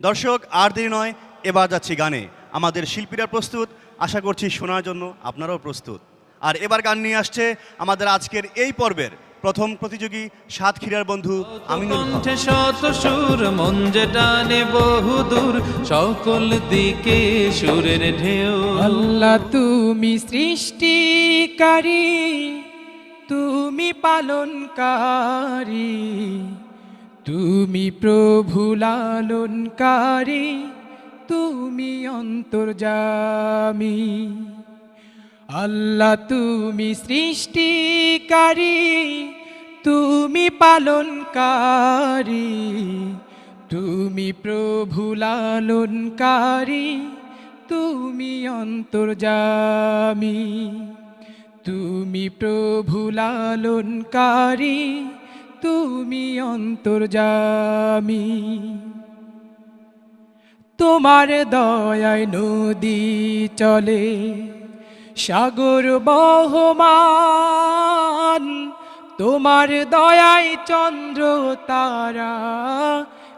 দর্শক আর দেরি নয় এবার যাচ্ছি গানে। আমাদের শিল্পীরা প্রস্তুত আশা করছি শোনার জন্য আপনারাও প্রস্তুত। আর এবার গান নিয়ে আসছে আমাদের আজকের এই পর্বের প্রথম প্রতিযোগী সাতক্ষীরার বন্ধু আমিনুল শত সুর মন যে টানে বহুদূর সকল দিকে সুরের ঢেউ। আল্লাহ তুমি সৃষ্টিকারী তুমি পালনকারী। তুমি প্রভু লালনকারী, তুমি অন্তর্জামী আল্লাহ তুমি সৃষ্টিকারী, তুমি পালনকারী। তুমি প্রভু লালনকারী, তুমি অন্তর্জামী তুমি প্রভু লালনকারী তুমি অন্তর্জামী তোমার দয়ায় নদী চলে, সাগর বহমান। তোমার দয়ায় চন্দ্র তারা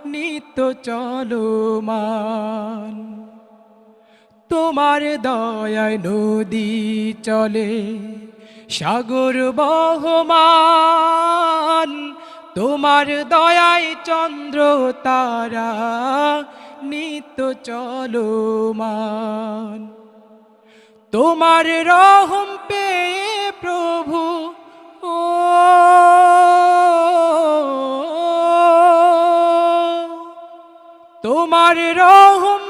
নিত্য চলমান। তোমার দয়ায় নদী চলে সাগর বহমান, তোমার দয়ায় চন্দ্র তারা নিত্য চলমান। তোমার রহম পেয়ে প্রভু, ও তোমার রহম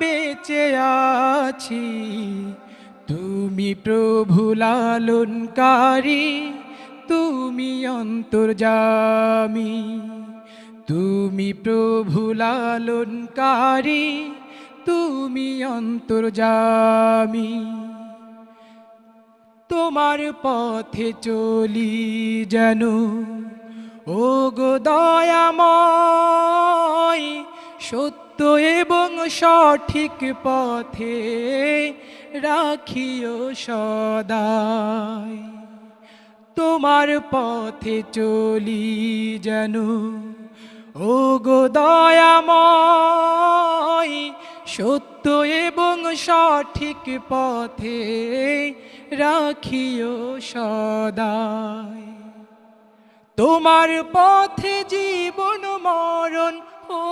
বেঁচে আছি। তুমি প্রভু লালনকারী, তুমি অন্তর্জামী তুমি প্রভু লালনকারী, তুমি অন্তর্জামী তোমার পথে চলি যেন ও গো দয়াময় সত্য এবং সঠিক পথে রাখিও সদায় তোমার পথে চলি যেন। ও গো সত্য এবং সঠিক পথে রাখিও সদায় তোমার পথে জীবন মরণ ও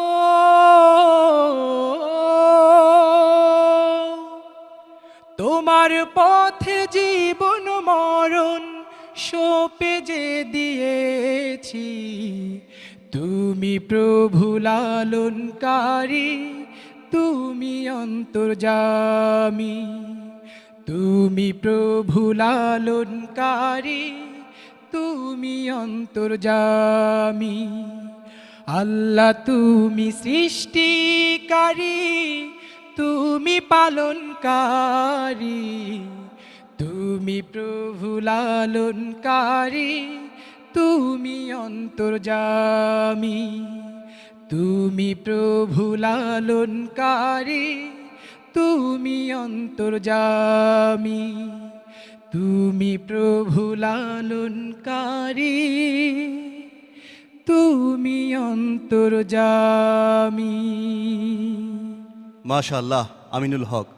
তোমার পথে জীবন মরণ সোপে যে দিয়েছি। তুমি প্রভু লালনকারী, তুমি অন্তর্জামী তুমি প্রভু লালনকারী, তুমি অন্তর্জামী আল্লাহ তুমি সৃষ্টিকারী তুমি পালনকারী, তুমি প্রভু লালনকারী, তুমি অন্তর্জামী তুমি প্রভু লালনকারী, তুমি অন্তর্জামী তুমি প্রভু লালনকারী, তুমি অন্তর্জামী মাশাআল্লাহ আমিনুল হক।